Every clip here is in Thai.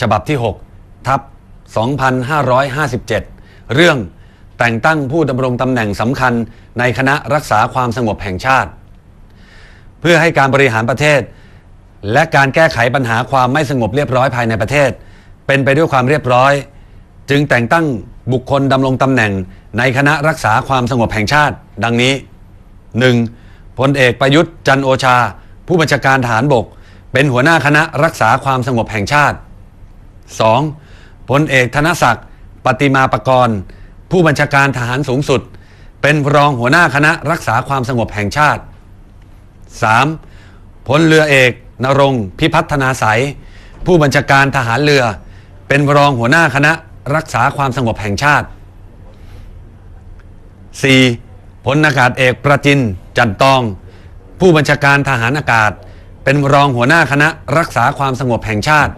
ฉบับที่ 6 ทับ 2557 เรื่องแต่งตั้งผู้ดำรงตำแหน่งสำคัญในคณะรักษาความสงบแห่งชาติ เพื่อให้การบริหารประเทศ และการแก้ไขปัญหาความไม่สงบเรียบร้อยภายในประเทศ เป็นไปด้วยความเรียบร้อย จึงแต่งตั้งบุคคลดำรงตำแหน่งในคณะรักษาความสงบแห่งชาติ ดังนี้ 1. พลเอกประยุทธ์จันโอชา ผู้บัญชาการทหารบก เป็นหัวหน้าคณะรักษาความสงบแห่งชาติ 2. พลเอกธนศักดิ์ปฏิมาประกรณ์ผู้บัญชาการทหารสูงสุด เป็นรองหัวหน้าคณะรักษาความสงบแห่งชาติ 3. พลเรือเอกนรงพิพัฒนาสายผู้บัญชาการทหารเรือ เป็นรองหัวหน้าคณะรักษาความสงบแห่งชาติ 4. พลอากาศเอกประจินจันตอง ผู้บัญชาการทหารอากาศ เป็นรองหัวหน้าคณะรักษาความสงบแห่งชาติ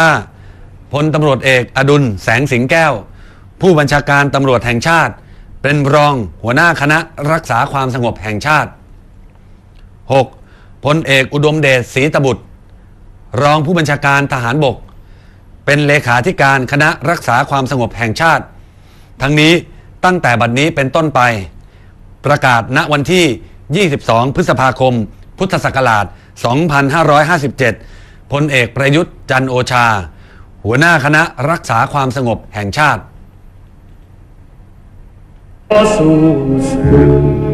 5. พลตำรวจเอกอดุลแสงสิงแก้ว ผู้บัญชาการตำรวจแห่งชาติ เป็นรองหัวหน้าคณะรักษาความสงบแห่งชาติ 6. พลเอกอุดมเดชศรีตบุตร รองผู้บัญชาการทหารบก เป็นเลขาธิการคณะรักษาความสงบแห่งชาติ ทั้งนี้ตั้งแต่บัดนี้เป็นต้นไป ประกาศณวันที่ 22 พฤษภาคม พุทธศักราช 2557 พลเอกประยุทธ์จันโอชา หัวหน้าคณะรักษาความสงบแห่งชาติสู่สึกทุกเมื่อ